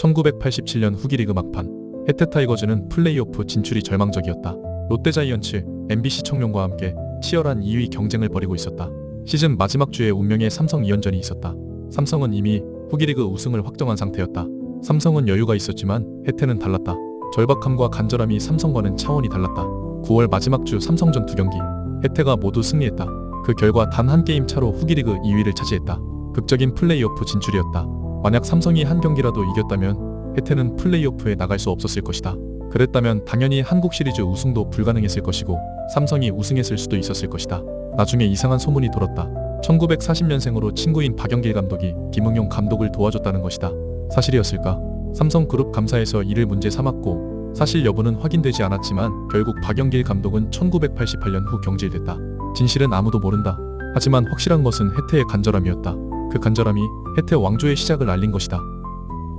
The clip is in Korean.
1987년 후기 리그 막판 해태 타이거즈는 플레이오프 진출이 절망적이었다. 롯데자이언츠, MBC 청룡과 함께 치열한 2위 경쟁을 벌이고 있었다. 시즌 마지막 주에 운명의 삼성 2연전이 있었다. 삼성은 이미 후기리그 우승을 확정한 상태였다. 삼성은 여유가 있었지만 해태는 달랐다. 절박함과 간절함이 삼성과는 차원이 달랐다. 9월 마지막 주 삼성전 두 경기 해태가 모두 승리했다. 그 결과 단 한 게임 차로 후기리그 2위를 차지했다. 극적인 플레이오프 진출이었다. 만약 삼성이 한 경기라도 이겼다면 해태는 플레이오프에 나갈 수 없었을 것이다. 그랬다면 당연히 한국 시리즈 우승도 불가능했을 것이고 삼성이 우승했을 수도 있었을 것이다. 나중에 이상한 소문이 돌았다. 1940년생으로 친구인 박영길 감독이 김응용 감독을 도와줬다는 것이다. 사실이었을까? 삼성그룹 감사에서 이를 문제 삼았고 사실 여부는 확인되지 않았지만 결국 박영길 감독은 1988년 후 경질됐다. 진실은 아무도 모른다. 하지만 확실한 것은 혜태의 간절함이었다. 그 간절함이 혜태 왕조의 시작을 알린 것이다.